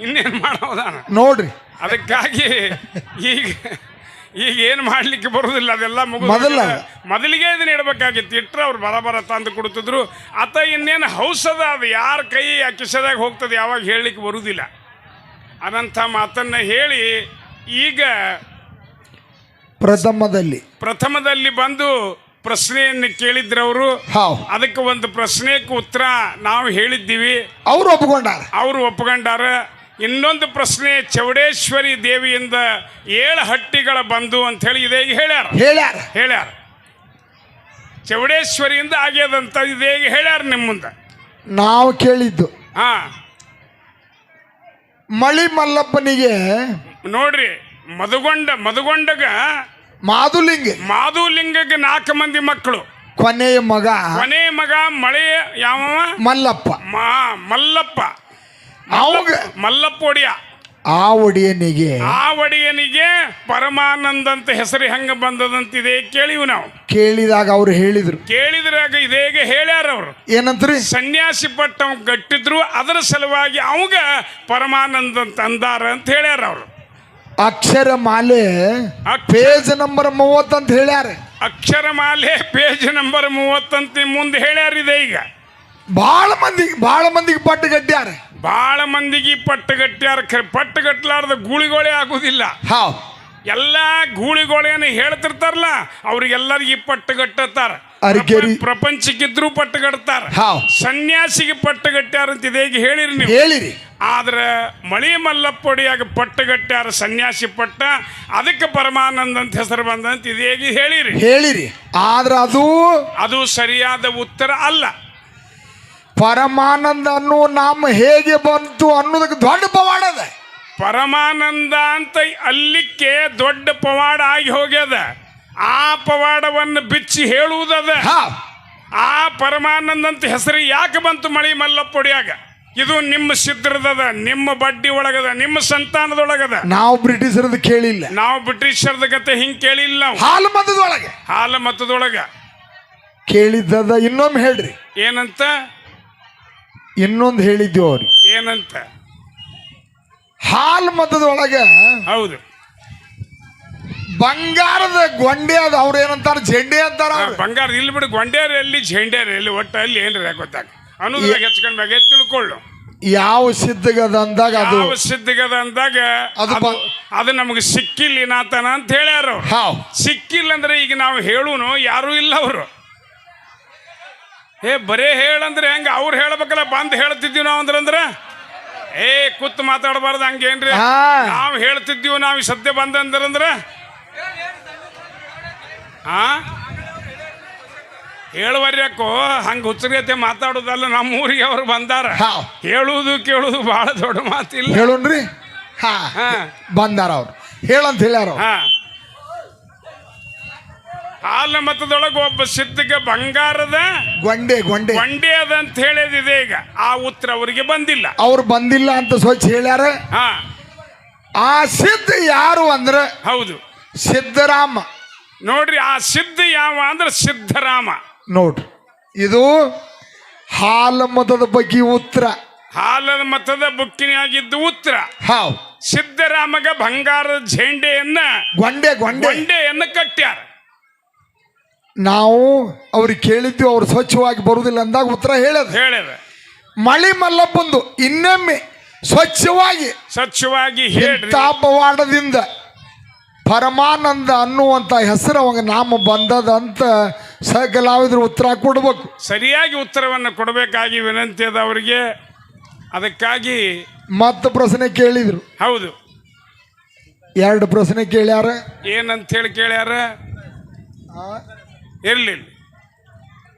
ಇನ್ನೇನು ಮಾಡೋದಾನ? ನೋಡ್ರಿ. ಅದಕ್ಕಾಗಿ ಈಗ ಈಗ ಏನು ಮಾಡ್ಲಿಕ್ಕೆ ಬರುವುದಿಲ್ಲ ಅದೆಲ್ಲ ಮುಗಿದು ಮೊದಲ? ಮೊದಲಿಗೆ ಇದನ್ನ ಇಡಬೇಕಾಗಿತ್ತು. ಇಟ್ಟರೆ ಅವ್ರು ಬರ ಬರ ತಂದು ಕೊಡ್ತಿದ್ರು. ಆತ ಇನ್ನೇನು ಹೌಸದ ಅದು ಯಾರ ಕೈ ಆ ಕಿಸದಾಗ ಹೋಗ್ತದೆ ಯಾವಾಗ ಹೇಳಲಿಕ್ಕೆ ಬರುವುದಿಲ್ಲ ಅನಂತ ಮಾತನ್ನ ಹೇಳಿ ಈಗ ಪ್ರಥಮದಲ್ಲಿ. ಪ್ರಥಮದಲ್ಲಿ ಬಂದು ಪ್ರಶ್ನೆಯನ್ನು ಕೇಳಿದ್ರವರು ಅವರು. ಅದಕ್ಕೆ ಒಂದು ಪ್ರಶ್ನೆಗೆ ಉತ್ತರ ನಾವು ಹೇಳಿದ್ದೀವಿ. ಅವರು ಒಪ್ಕೊಂಡಾರ. ಅವರು ಒಪ್ಕೊಂಡಾರ. ಇನ್ನೊಂದು ಪ್ರಶ್ನೆ ಚೌಡೇಶ್ವರಿ ದೇವಿಯಿಂದ ಏಳು ಹಟ್ಟಿಗಳ ಬಂದು ಅಂತ ಹೇಳಿ ಇದೇ ಹೇಳ್ಯಾರ. ಹೇಳ್ಯಾರ. ಹೇಳ್ಯಾರ. ಚೌಡೇಶ್ವರಿಯಿಂದ ಆಗ್ಯದಂತ ಇದೇ ಹೇಳ್ಯಾರ ನಿಮ್ಮ ಮುಂದೆ. ನಾವು ಕೇಳಿದ್ದು. ಹಾ. ಮಳಿ ಮಲ್ಲಪ್ಪನಿಗೆ ನೋಡ್ರಿ ಮದುಗೊಂಡ ಮದುಗೊಂಡಗ ಮಾಧುಲಿಂಗ. ಮಾಧುಲಿಂಗಕ್ಕೆ ನಾಲ್ಕು ಮಂದಿ ಮಕ್ಕಳು. ಕೊನೆಯ ಮಗ ಕೊನೆಯ ಮಗ ಮಳೆ ಯಾವ ಮಲ್ಲಪ್ಪ. ಮಾ ಮಲ್ಲಪ್ಪ. ಅವಾಗ ಮಲ್ಲಪ್ಪ ಒಡಿಯ ಆ ಒಡೆಯನಿಗೆ ಆ ಒಡೆಯನಿಗೆ ಪರಮಾನಂದ ಅಂತ ಹೆಸರು ಹೆಂಗ ಬಂದದಂತಿದೆ ಕೇಳಿವು ನಾವು. ಕೇಳಿದಾಗ ಅವ್ರು ಹೇಳಿದ್ರು. ಕೇಳಿದ್ರಾಗ ಇದೇಗೆ ಹೇಳ್ಯಾರ ಅವರು. ಏನಂತ್ರಿ? ಸನ್ಯಾಸಿ ಪಟ್ಟ ಗಟ್ಟಿದ್ರು ಅದರ ಸಲುವಾಗಿ ಅವಾಗ ಪರಮಾನಂದ ಅಂತ ಅಂದಾರ ಅಂತ ಹೇಳ್ಯಾರ ಅವರು. ಅಕ್ಷರ ಮಾಲೆ ಪೇಜ್ ನಂಬರ್ ಮೂವತ್ತು ಅಂತ ಹೇಳ್ಯಾರ. ಅಕ್ಷರಮಾಲೆ ಪೇಜ್ ನಂಬರ್ ಮೂವತ್ತಂತ ಮುಂದೆ ಹೇಳ್ಯಾರ ಇದೆ ಈಗ. ಬಹಳ ಮಂದಿಗೆ ಬಹಳ ಮಂದಿಗೆ ಪಟ್ಟು ಗಟ್ಟ್ಯಾರ. ಭಾಳ ಮಂದಿಗೆ ಪಟ್ಟಗಟ್ಟ್ಯಾರ ಪಟ್ಟು ಪಟ್ಟಗಟ್ಲಾರ್ದ ಗೂಳಿಗಳೇ ಆಗುದಿಲ್ಲ. ಹಾವ್ ಎಲ್ಲ ಗೂಳಿಗಳೇನು ಹೇಳ್ತಿರ್ತಾರಲ್ಲ ಅವ್ರಿಗೆಲ್ಲರಿಗೆ ಪಟ್ಟಗಟ್ಟತ್ತಾರ ಅರ್ಗೆರಿ. ಪ್ರಪಂಚಕ್ಕಿದ್ರು ಪಟ್ಟಗಟ್ತಾರ ಹಾವ್ ಸನ್ಯಾಸಿಗೆ ಪಟ್ಟಗಟ್ಟ್ಯಾರ ಅಂತ ಇದೇಗೆ ಹೇಳಿರಿ ನೀವು. ಹೇಳಿರಿ. ಆದ್ರೆ ಮಳಿ ಪಟ್ಟು ಪಟ್ಟಗಟ್ಟ್ಯಾರ ಸನ್ಯಾಸಿ ಪಟ್ಟ ಅದಕ್ಕೆ ಪರಮಾನಂದ ಅಂತ ಹೆಸರು ಬಂದಂತ ಇದೇಗೆ ಹೇಳಿರಿ. ಹೇಳಿರಿ. ಆದ್ರ ಅದು ಅದು ಸರಿಯಾದ ಉತ್ತರ ಅಲ್ಲ. ಪರಮಾನಂದ ಅನ್ನೋ ನಾಮ ಹೇಗೆ ಬಂತು ಅನ್ನೋದಕ್ಕೆ ದೊಡ್ಡ ಪವಾಡ ಅದ. ಪರಮಾನಂದ ಅಂತ ಅಲ್ಲಿಕ್ಕೆ ದೊಡ್ಡ ಪವಾಡ ಆಗಿ ಹೋಗ್ಯದ. ಆ ಪವಾಡವನ್ನು ಬಿಚ್ಚಿ ಹೇಳುವುದದ. ಆ ಪರಮಾನಂದ ಅಂತ ಹೆಸರು ಯಾಕೆ ಬಂತು ಮಳಿ ಮಲ್ಲಪ್ಪೊಡಿಯಾಗ? ಇದು ನಿಮ್ಮ ಸಿದ್ಧರದದ ನಿಮ್ಮ ಬಡ್ಡಿ ಒಳಗದ ನಿಮ್ಮ ಸಂತಾನದೊಳಗದ. ನಾವು ಬ್ರಿಟಿಷರದ್ದು ಕೇಳಿಲ್ಲ. ನಾವು ಬ್ರಿಟಿಷರದ ಕತೆ ಹಿಂಗೆ ಕೇಳಿಲ್ಲ ಹಾಲು ಮತದೊಳಗೆ. ಹಾಲು ಮತದೊಳಗ. ಕೇಳಿದ್ದದ ಇನ್ನೊಮ್ಮೆ ಹೇಳ್ರಿ. ಏನಂತ? ಇನ್ನೊಂದು ಹೇಳಿದ್ವಿ ಅವ್ರಿ. ಏನಂತ? ಹಾಲ್ ಮತದೊಳಗೆ ಹೌದು. ಬಂಗಾರದ ಗೊಂಡೆ ಅದ ಅವ್ರು ಏನಂತಾರ? ಜೆಂಡೆ ಅಂತಾರ ಆ, ಅವ್ರು. ಬಂಗಾರ ಇಲ್ಲಿ ಬಿಡು ಗೊಂಡೆ ಎಲ್ಲಿ ಝೇಂಡ್ಯಾರ ಎಲ್ಲಿ ಒಟ್ಟ ಅಲ್ಲಿ ಏನ್ರ ಗೊತ್ತಾಗ? ಅನ್ನೋದ್ರಾಗ ಹೆಚ್ಕೊಂಡ್ ಮ್ಯಾಗ ತಿಳ್ಕೊಳ್ಳು. ಯಾವ ಸಿದ್ಧಗದ ಅಂದಾಗ ಅದು ಯಾವ ಸಿದ್ಧಗದ ಅಂದಾಗ ಅದು ಅದು ಬ- ಅದು ನಮಗೆ ಸಿಕ್ಕಿಲ್ಲ ನಾತನ ಅಂತ ಹೇಳ್ಯಾರ ಅವ್ರು. ಹಾವ್ ಸಿಕ್ಕಿಲ್ಲ ಅಂದ್ರೆ ಈಗ ನಾವು ಹೇಳುನು ಯಾರು ಇಲ್ಲ ಅವರು. ಏ ಬರೇ ಹೇಳಂದ್ರೆ ಹೆಂಗ? ಅವ್ರು ಹೇಳ್ಬೇಕಲ್ಲ ಬಂದ್ ಹೇಳ್ತಿದ್ದೀವಿ ನಾವು ಅಂದ್ರಂದ್ರ ಏ ಕೂತ್ ಮಾತಾಡಬಾರ್ದು ಹಂಗೇನ್ರಿ. ನಾವು ಹೇಳ್ತಿದ್ದೀವಿ ನಾವು ಸದ್ಯ ಬಂದಂದ್ರಂದ್ರ ಹಾ ಹೇಳುವರ್ಯಾಕೋ ಹಂಗ ಹುಚ್ಚರಿಯತೆ ಮಾತಾಡೋದಲ್ಲ ನಮ್ಮ ಊರಿಗೆ ಅವ್ರು ಬಂದಾರ. ಹೇಳುದು ಹೇಳುವುದು ಕೇಳುವುದು ಬಹಳ ದೊಡ್ಡ ಮಾತಿಲ್ಲ. ಹೇಳೋಣ್ರಿ? ಹಾ. ಬಂದಾರ ಅವ್ರು. ಹೇಳಂತ ಹೇಳ್ಯಾರ. ಹಾ. ಹಾಲ ಮತದೊಳಗೆ ಒಬ್ಬ ಸಿದ್ಧಗೆ ಬಂಗಾರದ ಗೊಂಡೆ ಗೊಂಡೆ. ಗೊಂಡೆ ಅದ ಅಂತ ಹೇಳಿದಿದೆ ಈಗ. ಆ ಉತ್ತರ ಅವರಿಗೆ ಬಂದಿಲ್ಲ. ಅವ್ರು ಬಂದಿಲ್ಲ ಅಂತ ಸ್ವಚ್ಛ ಹೇಳ್ಯಾರ? ಹಾ. ಆ ಸಿದ್ಧ ಯಾರು ಅಂದ್ರೆ? ಹೌದು. ಸಿದ್ಧರಾಮ. ನೋಡ್ರಿ ಆ ಸಿದ್ಧ ಯಾವ ಅಂದ್ರೆ ಸಿದ್ಧರಾಮ. ನೋಡ್ರಿ ಇದು ಹಾಲ ಮತದ ಬಗ್ಗೆ ಉತ್ತರ. ಹಾಲದ ಮತದ ಬುಕ್ಕಿನಾಗಿದ್ದು ಉತ್ತರ. ಹೌದು. ಸಿದ್ದರಾಮಗ ಬಂಗಾರದ ಝೇಂಡೆಯನ್ನ ಗೊಂಡೆ ಗೊಂಡೆ. ಗೊಂಡೆಯನ್ನ ಕಟ್ಟ್ಯಾರ. ನಾವು ಅವ್ರಿಗೆ ಕೇಳಿದ್ದು ಅವ್ರು ಸ್ವಚ್ಛವಾಗಿ ಬರುವುದಿಲ್ಲ ಅಂದಾಗ ಉತ್ತರ ಹೇಳದ. ಹೇಳಿದ. ಮಳಿ ಮಲ್ಲಪ್ಪಂದು ಇನ್ನೊಮ್ಮೆ ಸ್ವಚ್ಛವಾಗಿ ಸ್ವಚ್ಛವಾಗಿ ಹೇಳ್ರಿ. ಇಂಥ ಪವಾಡದಿಂದ ಪರಮಾನಂದ ಅನ್ನುವಂಥ ಹೆಸರು ಅವಾಗ ನಾಮ ಬಂದದ ಅಂತ ಸಕಲಾವಿದ್ರು ಉತ್ತರ ಕೊಡ್ಬೇಕು. ಸರಿಯಾಗಿ ಉತ್ತರವನ್ನು ಕೊಡಬೇಕಾಗಿ ವಿನಂತಿ ಅದ ಅವರಿಗೆ. ಅದಕ್ಕಾಗಿ ಮತ್ತೆ ಪ್ರಶ್ನೆ ಕೇಳಿದ್ರು. ಹೌದು. ಎರಡು ಪ್ರಶ್ನೆ ಕೇಳ್ಯಾರ. ಏನಂತ ಹೇಳಿ ಕೇಳ್ಯಾರ? ಇರ್ಲಿ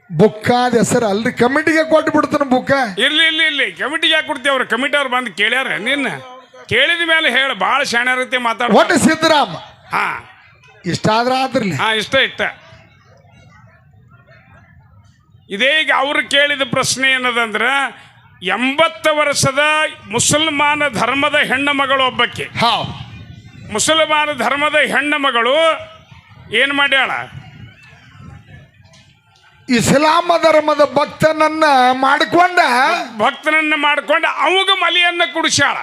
ಬುಕ್ಕಾದ ಹೆಸರು ಅಲ್ರಿ ಕಮಿಟಿಗೆ ಕೊಟ್ಟು ಬಿಡ್ತಾನ ಬುಕ್ಕ. ಇರ್ಲಿ ಇರ್ಲಿ ಇರ್ಲಿ. ಕಮಿಟಿಗೆ ಯಾಕೆ ಕೊಡ್ತೀವಿ ಅವ್ರು? ಕಮಿಟಿ ಅವ್ರು ಬಂದು ಕೇಳ್ಯಾರ ನಿನ್ನ? ಕೇಳಿದ ಮೇಲೆ ಹೇಳ ಭಾಳ ಇರುತ್ತೆ ಮಾತಾಡ. ಒಟ್ಟು ಸಿದ್ದರಾಮ. ಹಾ. ಇಷ್ಟ ಆದ್ರ ಆದ್ರಲ್ಲಿ ಹಾ ಇಷ್ಟ ಇಷ್ಟ. ಇದೇ ಈಗ ಅವ್ರು ಕೇಳಿದ ಪ್ರಶ್ನೆ ಏನದಂದ್ರೆ ಎಂಬತ್ತು ವರ್ಷದ ಮುಸಲ್ಮಾನ ಧರ್ಮದ ಹೆಣ್ಣು ಮಗಳು ಒಬ್ಬಕ್ಕೆ. ಹಾ ಮುಸಲ್ಮಾನ ಧರ್ಮದ ಹೆಣ್ಣು ಮಗಳು ಏನು ಮಾಡ್ಯಾಳ? ಇಸ್ಲಾಮ ಧರ್ಮದ ಭಕ್ತನನ್ನ ಮಾಡಿಕೊಂಡ ಭಕ್ತನನ್ನ ಮಾಡ್ಕೊಂಡು ಅವಾಗ ಮಲಿಯನ್ನ ಕುಡಿಸ್ಯಾಳ.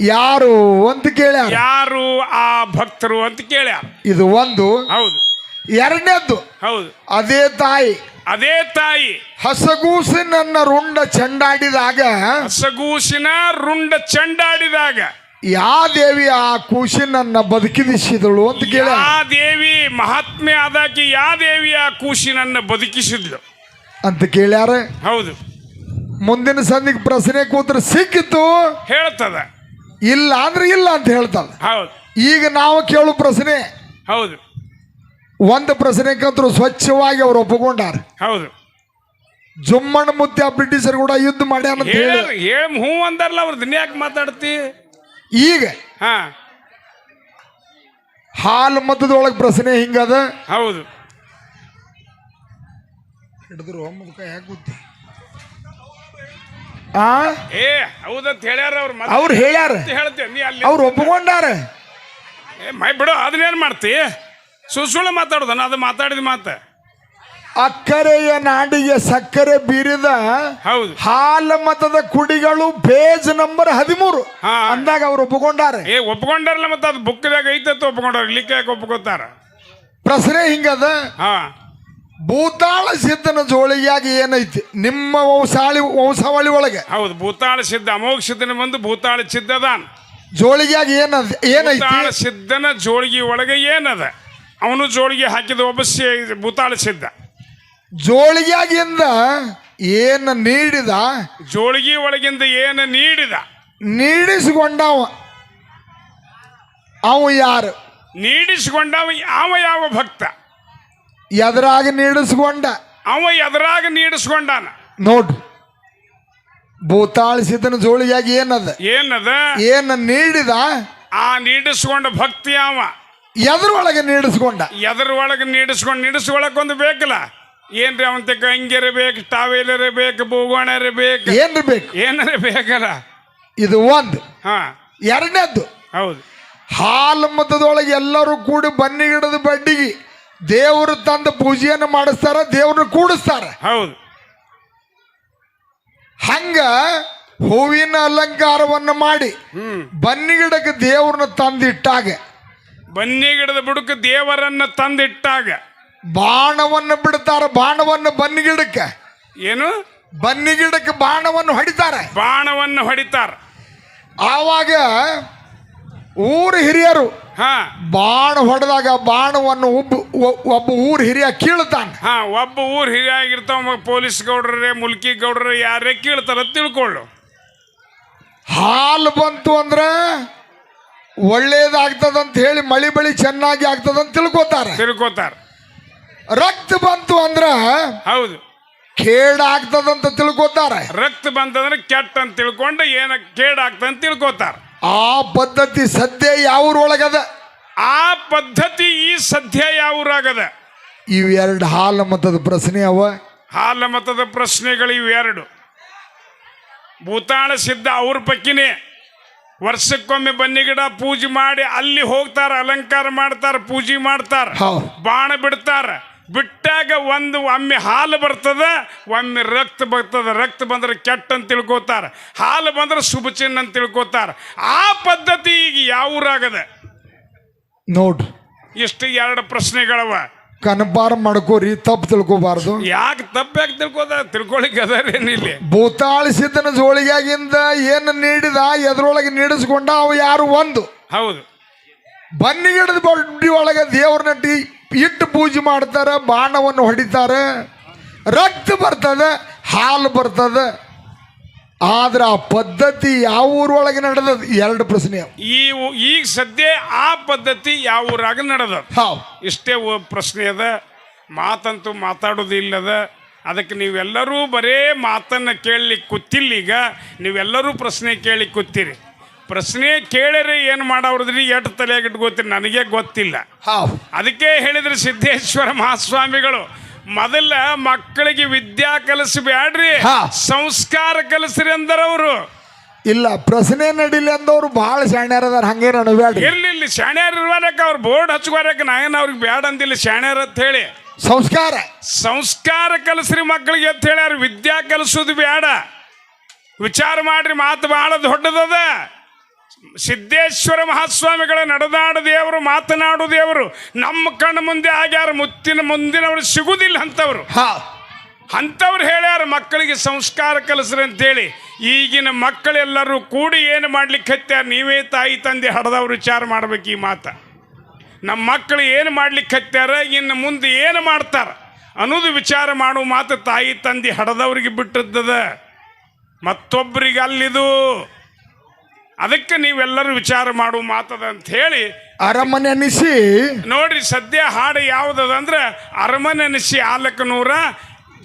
ಯಾರು ಅಂತ ಕೇಳ್ಯಾರ? ಯಾರು ಆ ಭಕ್ತರು ಅಂತ ಕೇಳ್ಯಾರ. ಇದು ಒಂದು. ಹೌದು. ಎರಡನೇದ್ದು ಹೌದು. ಅದೇ ತಾಯಿ. ಅದೇ ತಾಯಿ. ಹಸಗೂಸಿನನ್ನ ರುಂಡ ಚಂಡಾಡಿದಾಗ ಹಸಗೂಸಿನ ರುಂಡ ಚಂಡಾಡಿದಾಗ ಯಾ ದೇವಿ ಆ ಕೂಸಿ ನನ್ನ ಬದುಕಿಸಿದಳು ಅಂತ ಕೇಳ. ಆ ದೇವಿ ಮಹಾತ್ಮೆ ಆದಾಕಿ ಯಾ ದೇವಿ ಆ ಕೂಸಿ ನನ್ನ ಬದುಕಿಸಿದ್ಲು? ಅಂತ ಕೇಳ್ಯಾರ. ಹೌದು. ಮುಂದಿನ ಸಂದಿಗೆ ಪ್ರಶ್ನೆ ಕೂತ್ರೆ ಸಿಕ್ಕಿತ್ತು. ಹೇಳ್ತದ. ಇಲ್ಲ ಅಂದ್ರೆ ಇಲ್ಲ ಅಂತ ಹೇಳ್ತದ. ಹೌದು. ಈಗ ನಾವು ಕೇಳು ಪ್ರಶ್ನೆ. ಹೌದು. ಒಂದು ಪ್ರಶ್ನೆಗಂತರೂ ಸ್ವಚ್ಛವಾಗಿ ಅವ್ರು ಒಪ್ಪಿಕೊಂಡಾರ. ಹೌದು. ಜುಮ್ಮಣ್ಣ ಮುತ್ಯ ಬ್ರಿಟಿಷರ್ ಕೂಡ ಯುದ್ಧ ಮಾಡ್ಯಾರ ಅಂತ ಹೇಳಿ. ಹೇಳ ಹ್ಞೂ ಅಂದಾರಲ್ಲ ಅವ್ರ ದಿನ ಯಾಕೆ ಮಾತಾಡ್ತಿ? ಈಗ ಹಾ. ಹಾಲು ಮತದೊಳಗೆ ಪ್ರಶ್ನೆ ಹಿಂಗದ? ಹೌದು. ಹಿಡಿದ್ರು ಮುದುಕ ಯಾಕೆ ಗೊತ್ತಿ ಆ? ಏ ಹೌದಂತ ಹೇಳ್ಯಾರ ಅವ್ರು ಮತ್ತೆ ಅವ್ರು ಹೇಳ್ಯಾರ. ಹೇಳ್ತೇವೆ ನೀ ಅಲ್ಲಿ? ಅವ್ರು ಒಪ್ಪಿಕೊಂಡಾರ. ಏ ಮೈ ಬಿಡು ಅದನ್ನೇನು ಮಾಡ್ತಿ? ಸುಳ್ಳು ಮಾತಾಡೋದನ್ನ ಅದು ಮಾತಾಡಿದ ಮಾತ. ಅಕ್ಕರೆಯ ನಾಡಿಗೆ ಸಕ್ಕರೆ ಬೀರಿದ ಹೌದು. ಹಾಲ ಮತದ ಕುಡಿಗಳು ಪೇಜ್ ನಂಬರ್ ಹದಿಮೂರು. ಅಂದಾಗ ಅವ್ರು ಒಪ್ಪಿಕೊಂಡಾರ. ಏ ಒಪ್ಕೊಂಡಾರಲ್ಲ ಮತ್ತೆ ಅದು ಬುಕ್ದಾಗ ಐತತ್ ಒಪ್ಕೊಂಡಾರ ಇಲ್ಲಿಕ್ಕೆ ಯಾಕೆ ಒಪ್ಕೋತಾರ ಪ್ರಶ್ನೆ ಹಿಂಗದ? ಹಾ. ಭೂತಾಳ ಸಿದ್ಧನ ಜೋಳಿಯಾಗಿ ಏನೈತಿ? ನಿಮ್ಮ ವಂಶಾಳಿ ವಂಶಾವಳಿ ಒಳಗೆ. ಹೌದು ಭೂತಾಳ ಸಿದ್ಧ ಅಮೋಘ ಸಿದ್ಧನ ಬಂದು ಭೂತಾಳ ಸಿದ್ಧದಾನ್. ಜೋಳಿಯಾಗಿ ಏನದ ಏನೈತಿ? ಭೂತಾಳ ಸಿದ್ಧನ ಜೋಳಿಗೆ ಒಳಗೆ ಏನದ? ಅವನು ಜೋಳಿಗೆ ಹಾಕಿದ ಒಬ್ಬ ಭೂತಾಳ ಸಿದ್ಧ. ಜೋಳಿಯಾಗಿಂದ ಏನು ನೀಡಿದ? ಜೋಳಿಗೆ ಒಳಗಿಂದ ಏನು ನೀಡಿದ? ನೀಡಿಸಿಕೊಂಡವ. ಅವ ಯಾರು? ನೀಡಿಸಿಕೊಂಡವ ಯಾವ ಯಾವ ಭಕ್ತ? ಎದುರಾಗ ನೀಡಿಸ್ಕೊಂಡ. ಅವ ಎದರಾಗ ನೀಡಿಸ್ಕೊಂಡಾನ? ನೋಡ್ರಿ ಭೂತಾಳಿಸಿದನ ಜೋಳಿಯಾಗಿ ಏನದ? ಏನದ? ಏನ ನೀಡಿದ? ಆ ನೀಡಿಸ್ಕೊಂಡ ಭಕ್ತಿ ಅವ. ಎದ್ರ ಒಳಗೆ ನೀಡಿಸ್ಕೊಂಡ. ಎದ್ರ ಒಳಗೆ ನೀಡಿಸ್ಕೊಂಡು ನೀಡಿಸ್ಕೊಳಕ್ ಒಂದು ಬೇಕಲ್ಲ. ಏನ್ರಿ ಅವಂತಕ್ಕ ಅಂಗಿರಬೇಕು ಟಾವೆಲ್ ಇರಬೇಕು ಬೋಗೋಣ ಇರಬೇಕು ಏನ್ರಿ ಬೇಕು ಏನಾರ ಬೇಕಲ್ಲ? ಇದು ಒಂದು. ಹಾ. ಎರಡನೇದ್ದು. ಹೌದು. ಹಾಲು ಮತದೊಳಗೆ ಎಲ್ಲರೂ ಕೂಡಿ ಬನ್ನಿ ಗಿಡದ ಬಡ್ಡಿಗೆ ದೇವರು ತಂದು ಪೂಜೆಯನ್ನು ಮಾಡಿಸ್ತಾರ ದೇವ್ರನ್ನ ಕೂಡಿಸ್ತಾರ. ಹೌದು. ಹಂಗ ಹೂವಿನ ಅಲಂಕಾರವನ್ನು ಮಾಡಿ ಬನ್ನಿ ಗಿಡಕ್ಕೆ ದೇವ್ರನ್ನ ತಂದಿಟ್ಟಾಗ. ಬನ್ನಿ ಗಿಡದ ಬುಡಕ್ಕೆ ದೇವರನ್ನ ತಂದಿಟ್ಟಾಗ. ಬಾಣವನ್ನು ಬಿಡ್ತಾರ ಬಾಣವನ್ನು ಬನ್ನಿ ಗಿಡಕ್ಕೆ. ಏನು? ಬನ್ನಿ ಗಿಡಕ್ಕೆ ಬಾಣವನ್ನು ಹೊಡಿತಾರೆ. ಬಾಣವನ್ನು ಹೊಡಿತಾರ. ಆವಾಗ ಊರು ಹಿರಿಯರು ಹಾ. ಬಾಣ ಹೊಡೆದಾಗ ಬಾಣವನ್ನು ಒಬ್ಬ ಒಬ್ಬ ಊರು ಹಿರಿಯ ಕೀಳ್ತಾನೆ ಹಾ ಒಬ್ಬ ಊರ್ ಹಿರಿಯಾಗಿರ್ತಾವ ಪೊಲೀಸ್ ಗೌಡ್ರೇ ಮುಲ್ಕಿ ಗೌಡ್ರೆ ಯಾರೇ ಕೀಳ್ತಾರ ತಿಳ್ಕೊಳ್ಳು. ಹಾಲು ಬಂತು ಅಂದ್ರೆ ಒಳ್ಳೇದಾಗ್ತದಂತ ಹೇಳಿ ಮಳಿ ಬಳಿ ಚೆನ್ನಾಗಿ ಆಗ್ತದಂತ ತಿಳ್ಕೊತಾರೆ. ತಿಳ್ಕೊತಾರ. ರಕ್ತ ಬಂತು ಅಂದ್ರೆ ಹೌದು. ಕೇಡಾಗ್ತದಂತ ತಿಳ್ಕೊತಾರೆ. ರಕ್ತ ಬಂತಂದ್ರೆ ಕೆಟ್ಟ ಅಂತ ತಿಳ್ಕೊಂಡು ಏನ ಕೇಡಾಗ್ತದೆ ಅಂತ ತಿಳ್ಕೊತಾರ. ಆ ಪದ್ಧತಿ ಸದ್ಯ ಯಾವ್ರೊಳಗದ? ಆ ಪದ್ಧತಿ ಈ ಸದ್ಯ ಯಾವ ಊರಾಗದ ಇವೆರಡು ಹಾಲು ಮತದ ಪ್ರಶ್ನೆ ಅವ. ಹಾಲ ಮತದ ಪ್ರಶ್ನೆಗಳು ಇವೆರಡು. ಭೂತಾಳ ಸಿದ್ಧ ಅವ್ರ ಪಕ್ಕಿನೇ. ವರ್ಷಕ್ಕೊಮ್ಮೆ ಬನ್ನಿ ಗಿಡ ಪೂಜೆ ಮಾಡಿ ಅಲ್ಲಿ ಹೋಗ್ತಾರ ಅಲಂಕಾರ ಮಾಡ್ತಾರ ಪೂಜೆ ಮಾಡ್ತಾರ. ಬಾಣ ಬಿಡ್ತಾರ. ಬಿಟ್ಟಾಗ ಒಂದು ಒಮ್ಮೆ ಹಾಲು ಬರ್ತದ ಒಮ್ಮೆ ರಕ್ತ ಬರ್ತದ. ರಕ್ತ ಬಂದ್ರೆ ಕೆಟ್ಟ ಅಂತ ತಿಳ್ಕೊತಾರೆ. ಹಾಲು ಬಂದ್ರೆ ಶುಭ ಚಿಹ್ನ ಅಂತ ತಿಳ್ಕೊತಾರೆ. ಆ ಪದ್ಧತಿ ಈಗ ಯಾವ ಊರಾಗದ ನೋಡ್ರಿ. ಇಷ್ಟು ಎರಡು ಪ್ರಶ್ನೆಗಳವ. ಕನಬಾರ ಮಾಡ್ಕೋರಿ ತಪ್ಪು ತಿಳ್ಕೋಬಾರ್ದು. ಯಾಕೆ ತಪ್ಪಾಗಿ ತಿಳ್ಕೋದ? ತಿಳ್ಕೊಳಿಕ್ ಅದೇನಿಲ್ಲ ಭೂತಾಳಿಸಿದ್ದನ ಜೋಳಿಗಾಗಿಂದ ಏನು ನೀಡಿದ ಎದ್ರೊಳಗೆ ನೀಡಿಸ್ಕೊಂಡ ಅವು ಯಾರು? ಒಂದು. ಹೌದು. ಬನ್ನಿ ಗಿಡದ ಬಡ್ಡಿ ಒಳಗೆ ದೇವ್ರ ಟಿ ಇಟ್ಟು ಪೂಜೆ ಮಾಡ್ತಾರೆ ಬಾಣವನ್ನು ಹೊಡಿತಾರೆ ರಕ್ತ ಬರ್ತದೆ ಹಾಲು ಬರ್ತದೆ. ಆದ್ರೆ ಆ ಪದ್ಧತಿ ಯಾವ ಊರೊಳಗೆ ನಡೆದ ಎರಡು ಪ್ರಶ್ನೆ. ಈ ಈಗ ಸದ್ಯ ಆ ಪದ್ಧತಿ ಯಾವ ಊರಾಗ ನಡೆದ ಇಷ್ಟೇ ಪ್ರಶ್ನೆ ಅದ. ಮಾತಂತೂ ಮಾತಾಡೋದು ಇಲ್ಲದ. ಅದಕ್ಕೆ ನೀವೆಲ್ಲರೂ ಬರೇ ಮಾತನ್ನು ಕೇಳಲಿಕ್ಕೆ ಕೂತಿಲ್ಲ ಈಗ. ನೀವೆಲ್ಲರೂ ಪ್ರಶ್ನೆ ಕೇಳಿ ಕೂತೀರಿ. ಪ್ರಶ್ನೆ ಕೇಳಿರಿ ಏನು ಮಾಡವ್ರದ್ರಿ? ಎಷ್ಟು ತಲೆಯಾಗಿ ಇಟ್ಕೋತೀರಿ ನನಗೆ ಗೊತ್ತಿಲ್ಲ. ಅದಕ್ಕೆ ಹೇಳಿದ್ರು ಸಿದ್ದೇಶ್ವರ ಮಹಾಸ್ವಾಮಿಗಳು ಮೊದಲ ಮಕ್ಕಳಿಗೆ ವಿದ್ಯಾ ಕಲಿಸಬೇಡ್ರಿ. ಸಂಸ್ಕಾರ ಕಲಿಸ್ರಿ ಅಂದರವರು. ಇಲ್ಲ ಪ್ರಶ್ನೆ ನಡಿಲಿ ಅಂದವ್ರು ಭಾಳ ಶಾಣ್ಯಾರದಾರ ಹಂಗೆ ನಡಬೇಡ್ರಿ ಇರ್ಲಿಲ್ಲ ಶಾಣ್ಯಾರ ಇರ್ವಾರಕ್ಕೆ ಅವ್ರು ಬೋರ್ಡ್ ಹಚ್ಕೋರಕ್ಕೆ ನಾನು ಅವ್ರಿಗೆ ಬ್ಯಾಡ ಅಂದಿಲ್ಲ ಶಾಣ್ಯಾರ ಅಂತ ಹೇಳಿ. ಸಂಸ್ಕಾರ. ಸಂಸ್ಕಾರ ಕಲಿಸ್ರಿ ಮಕ್ಕಳಿಗೆ ಅಂತ ಹೇಳ್ಯಾರ. ವಿದ್ಯಾ ಕಲಿಸೋದು ಬೇಡ ವಿಚಾರ ಮಾಡ್ರಿ ಮಾತು ಬಹಳ ದೊಡ್ಡದದ. ಸಿದ್ದೇಶ್ವರ ಮಹಾಸ್ವಾಮಿಗಳ ನಡೆದಾಡ ದೇವರು ಮಾತನಾಡು ದೇವರು ನಮ್ಮ ಕಣ್ಣು ಮುಂದೆ ಆಗ್ಯಾರ ಮುತ್ತಿನ ಮುಂದಿನವರು ಸಿಗುದಿಲ್ಲ ಅಂತವ್ರು. ಹಾ. ಅಂಥವ್ರು ಹೇಳ್ಯಾರ ಮಕ್ಕಳಿಗೆ ಸಂಸ್ಕಾರ ಕಲಿಸ್ರಿ ಅಂತೇಳಿ. ಈಗಿನ ಮಕ್ಕಳೆಲ್ಲರೂ ಕೂಡಿ ಏನು ಮಾಡ್ಲಿಕ್ಕೆ ಹತ್ಯಾರ? ನೀವೇ ತಾಯಿ ತಂದೆ ಹಡ್ದವ್ರು ವಿಚಾರ ಮಾಡ್ಬೇಕು ಈ ಮಾತ. ನಮ್ಮ ಮಕ್ಕಳು ಏನು ಮಾಡ್ಲಿಕ್ಕೆ ಹತ್ಯಾರ? ಇನ್ನು ಮುಂದೆ ಏನು ಮಾಡ್ತಾರ? ಅನ್ನೋದು ವಿಚಾರ ಮಾಡುವ ಮಾತು ತಾಯಿ ತಂದೆ ಹಡದವ್ರಿಗೆ ಬಿಟ್ಟದ್ದದ. ಮತ್ತೊಬ್ಬರಿಗೆ ಅಲ್ಲಿದು ಅದಕ್ಕೆ ನೀವೆಲ್ಲರೂ ವಿಚಾರ ಮಾಡುವ ಮಾತದ ಅಂತ ಹೇಳಿ ಅರಮನೆ ಅನಿಸಿ ನೋಡ್ರಿ ಸದ್ಯ ಹಾಡು ಯಾವುದದ ಅಂದ್ರೆ ಅರಮನೆ ಅನಿಸಿ ಆಲಕನೂರ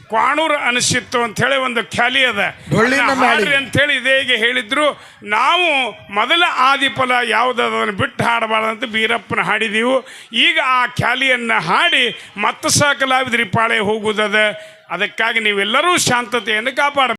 ಕ್ವಾಣೂರು ಅನಿಸಿತ್ತು ಅಂತ ಹೇಳಿ ಒಂದು ಖ್ಯಾಲಿ ಅದ. ಡೊಳ್ಳಿನ ಅದನ್ನ ಮ್ಯಾಳಿ. ಹಾಡ್ರಿ ಅಂತ ಹೇಳಿ ಇದೇಗೆ ಹೇಳಿದ್ರು. ನಾವು ಮೊದಲ ಆದಿಫಲ ಯಾವುದನ್ನು ಬಿಟ್ಟು ಹಾಡಬಾರ್ದಂತ ಬೀರಪ್ಪನ ಹಾಡಿದೀವು. ಈಗ ಆ ಖ್ಯಾಲಿಯನ್ನು ಹಾಡಿ ಮತ್ತೆ ಸಹ ಕಲಾವಿದರಿ ಪಾಳೆ ಹೋಗುವುದದ. ಅದಕ್ಕಾಗಿ ನೀವೆಲ್ಲರೂ ಶಾಂತತೆಯನ್ನು ಕಾಪಾಡ